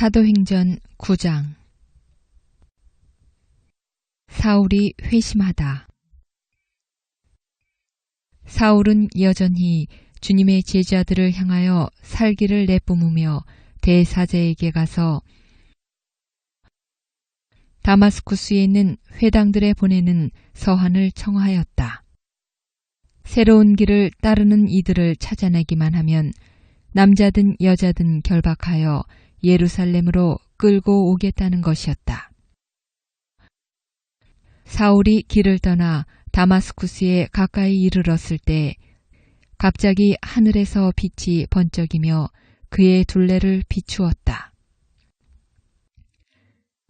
사도행전 9장 사울이 회심하다. 사울은 여전히 주님의 제자들을 향하여 살기를 내뿜으며 대사제에게 가서 다마스쿠스에 있는 회당들에 보내는 서한을 청하였다. 새로운 길을 따르는 이들을 찾아내기만 하면 남자든 여자든 결박하여 예루살렘으로 끌고 오겠다는 것이었다. 사울이 길을 떠나 다마스쿠스에 가까이 이르렀을 때 갑자기 하늘에서 빛이 번쩍이며 그의 둘레를 비추었다.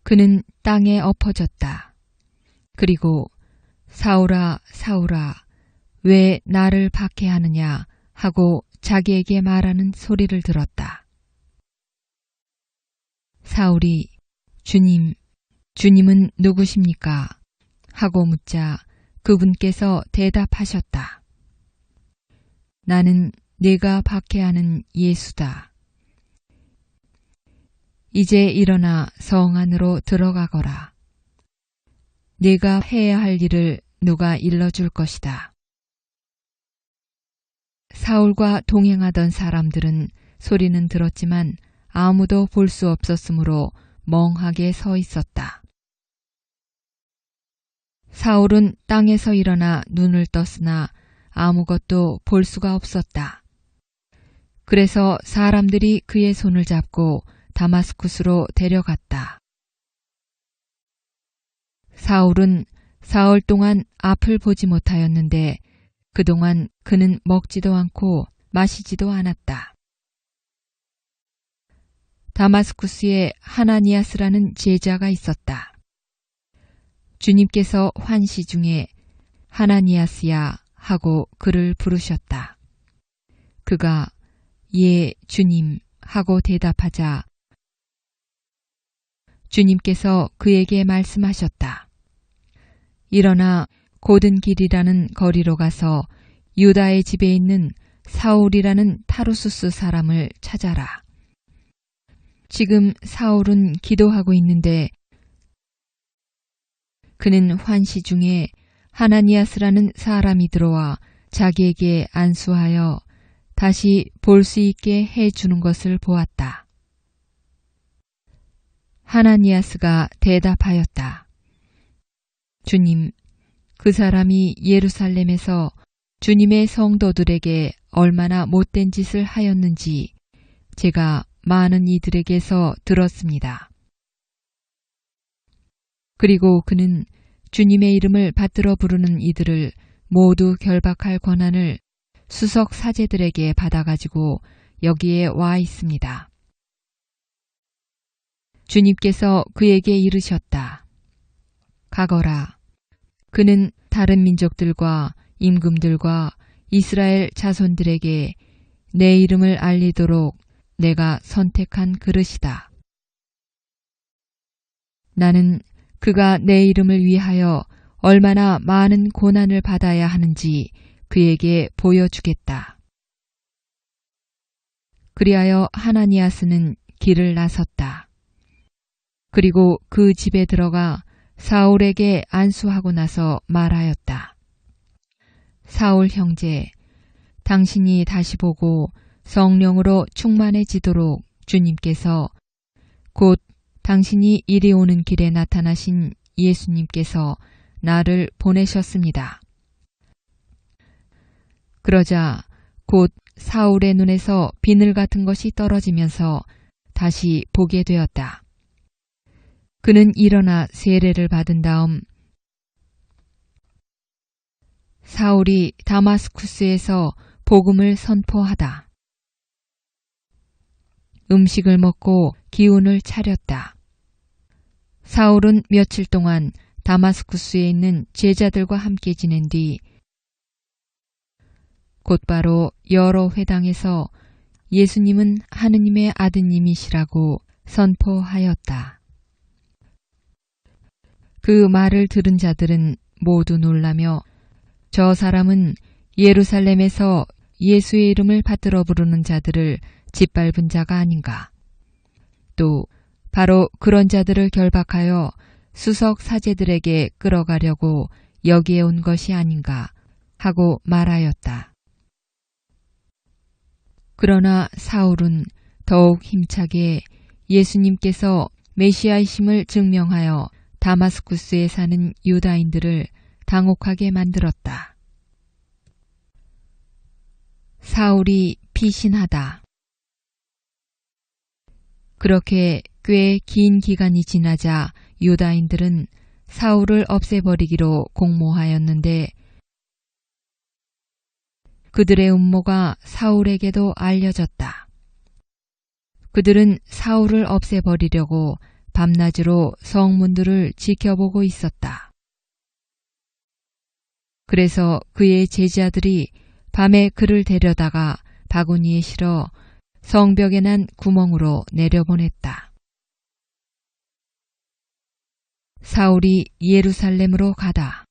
그는 땅에 엎어졌다. 그리고 사울아, 사울아, 왜 나를 박해하느냐 하고 자기에게 말하는 소리를 들었다. 사울이 주님, 주님은 누구십니까? 하고 묻자 그분께서 대답하셨다. 나는 내가 박해하는 예수다. 이제 일어나 성 안으로 들어가거라. 내가 해야 할 일을 누가 일러줄 것이다. 사울과 동행하던 사람들은 소리는 들었지만 아무도 볼 수 없었으므로 멍하게 서 있었다. 사울은 땅에서 일어나 눈을 떴으나 아무것도 볼 수가 없었다. 그래서 사람들이 그의 손을 잡고 다마스쿠스로 데려갔다. 사울은 사흘 동안 앞을 보지 못하였는데 그동안 그는 먹지도 않고 마시지도 않았다. 다마스쿠스에 하나니아스라는 제자가 있었다. 주님께서 환시 중에 하나니아스야 하고 그를 부르셨다. 그가 예, 주님 하고 대답하자 주님께서 그에게 말씀하셨다. 일어나 고든 길이라는 거리로 가서 유다의 집에 있는 사울이라는 타루수스 사람을 찾아라. 지금 사울은 기도하고 있는데 그는 환시 중에 하나니아스라는 사람이 들어와 자기에게 안수하여 다시 볼 수 있게 해 주는 것을 보았다. 하나니아스가 대답하였다. 주님, 그 사람이 예루살렘에서 주님의 성도들에게 얼마나 못된 짓을 하였는지 제가 많은 이들에게서 들었습니다. 그리고 그는 주님의 이름을 받들어 부르는 이들을 모두 결박할 권한을 수석 사제들에게 받아가지고 여기에 와 있습니다. 주님께서 그에게 이르셨다. 가거라. 그는 다른 민족들과 임금들과 이스라엘 자손들에게 내 이름을 알리도록 내가 선택한 그릇이다. 나는 그가 내 이름을 위하여 얼마나 많은 고난을 받아야 하는지 그에게 보여주겠다. 그리하여 하나니아스는 길을 나섰다. 그리고 그 집에 들어가 사울에게 안수하고 나서 말하였다. 사울 형제, 당신이 다시 보고 성령으로 충만해지도록 주님께서 곧 당신이 이리 오는 길에 나타나신 예수님께서 나를 보내셨습니다. 그러자 곧 사울의 눈에서 비늘 같은 것이 떨어지면서 다시 보게 되었다. 그는 일어나 세례를 받은 다음 사울이 다마스쿠스에서 복음을 선포하다. 음식을 먹고 기운을 차렸다. 사울은 며칠 동안 다마스쿠스에 있는 제자들과 함께 지낸 뒤 곧바로 여러 회당에서 예수님은 하느님의 아드님이시라고 선포하였다. 그 말을 들은 자들은 모두 놀라며 저 사람은 예루살렘에서 예수의 이름을 받들어 부르는 자들을 짓밟은 자가 아닌가. 또 바로 그런 자들을 결박하여 수석 사제들에게 끌어가려고 여기에 온 것이 아닌가 하고 말하였다. 그러나 사울은 더욱 힘차게 예수님께서 메시아이심을 증명하여 다마스쿠스에 사는 유다인들을 당혹하게 만들었다. 사울이 피신하다. 그렇게 꽤 긴 기간이 지나자 유다인들은 사울을 없애버리기로 공모하였는데 그들의 음모가 사울에게도 알려졌다. 그들은 사울을 없애버리려고 밤낮으로 성문들을 지켜보고 있었다. 그래서 그의 제자들이 밤에 그를 데려다가 바구니에 실어 성벽에 난 구멍으로 내려보냈다. 사울이 예루살렘으로 가다.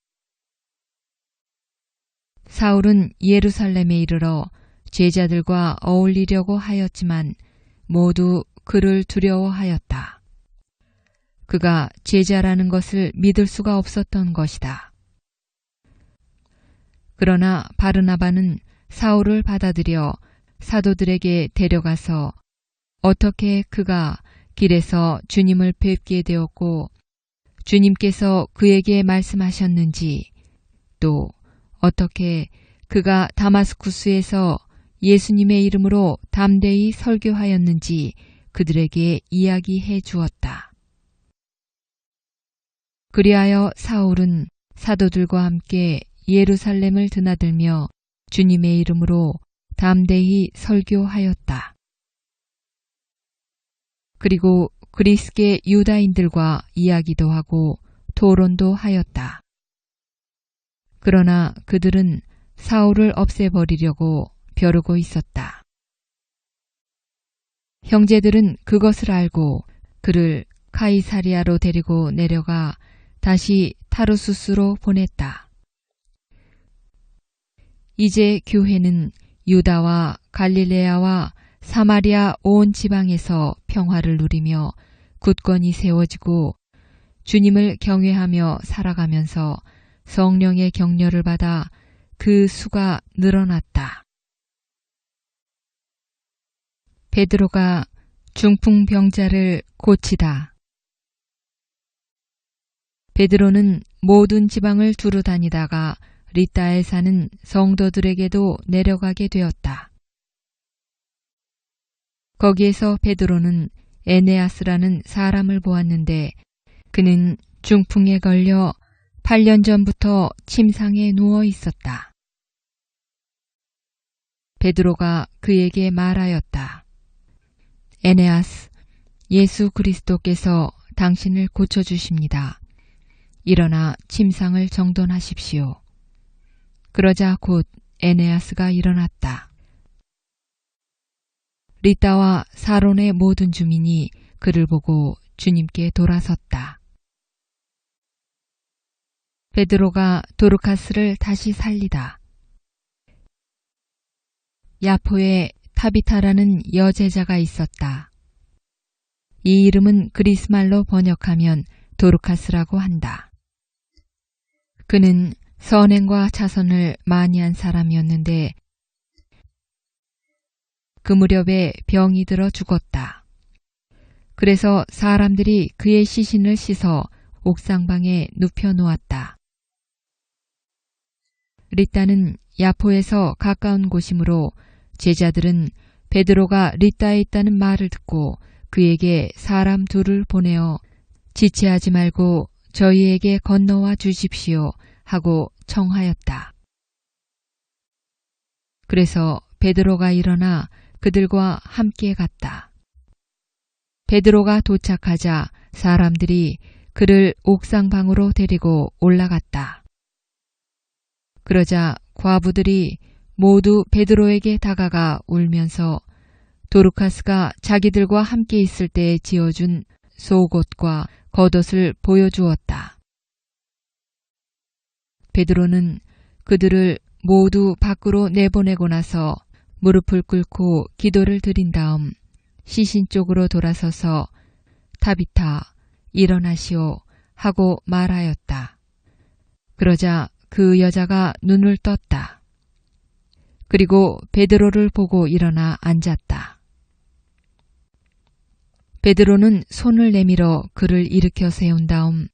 사울은 예루살렘에 이르러 제자들과 어울리려고 하였지만 모두 그를 두려워하였다. 그가 제자라는 것을 믿을 수가 없었던 것이다. 그러나 바르나바는 사울을 받아들여 사도들에게 데려가서 어떻게 그가 길에서 주님을 뵙게 되었고 주님께서 그에게 말씀하셨는지 또 어떻게 그가 다마스쿠스에서 예수님의 이름으로 담대히 설교하였는지 그들에게 이야기해 주었다. 그리하여 사울은 사도들과 함께 예루살렘을 드나들며 주님의 이름으로 담대히 설교하였다. 그리고 그리스계 유다인들과 이야기도 하고 토론도 하였다. 그러나 그들은 사울을 없애버리려고 벼르고 있었다. 형제들은 그것을 알고 그를 카이사리아로 데리고 내려가 다시 타르수스로 보냈다. 이제 교회는 유다와 갈릴레아와 사마리아 온 지방에서 평화를 누리며 굳건히 세워지고 주님을 경외하며 살아가면서 성령의 격려를 받아 그 수가 늘어났다. 베드로가 중풍병자를 고치다. 베드로는 모든 지방을 두루 다니다가 리따에 사는 성도들에게도 내려가게 되었다. 거기에서 베드로는 에네아스라는 사람을 보았는데 그는 중풍에 걸려 8년 전부터 침상에 누워 있었다. 베드로가 그에게 말하였다. 에네아스, 예수 그리스도께서 당신을 고쳐주십니다. 일어나 침상을 정돈하십시오. 그러자 곧 에네아스가 일어났다. 리따와 사론의 모든 주민이 그를 보고 주님께 돌아섰다. 베드로가 도르카스를 다시 살리다. 야포에 타비타라는 여제자가 있었다. 이 이름은 그리스말로 번역하면 도르카스라고 한다. 그는 선행과 자선을 많이 한 사람이었는데 그 무렵에 병이 들어 죽었다. 그래서 사람들이 그의 시신을 씻어 옥상방에 눕혀 놓았다. 리따는 야포에서 가까운 곳이므로 제자들은 베드로가 리따에 있다는 말을 듣고 그에게 사람 둘을 보내어 지체하지 말고 저희에게 건너와 주십시오 하고 청하였다. 그래서 베드로가 일어나 그들과 함께 갔다. 베드로가 도착하자 사람들이 그를 옥상방으로 데리고 올라갔다. 그러자 과부들이 모두 베드로에게 다가가 울면서 도르카스가 자기들과 함께 있을 때 지어준 속옷과 겉옷을 보여주었다. 베드로는 그들을 모두 밖으로 내보내고 나서 무릎을 꿇고 기도를 드린 다음 시신 쪽으로 돌아서서 타비타, 일어나시오 하고 말하였다. 그러자 그 여자가 눈을 떴다. 그리고 베드로를 보고 일어나 앉았다. 베드로는 손을 내밀어 그를 일으켜 세운 다음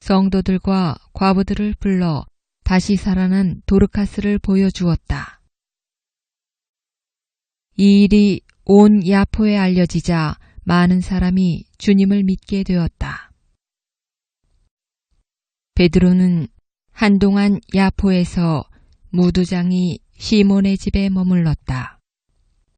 성도들과 과부들을 불러 다시 살아난 도르카스를 보여주었다. 이 일이 온 야포에 알려지자 많은 사람이 주님을 믿게 되었다. 베드로는 한동안 야포에서 무두장이 시몬의 집에 머물렀다.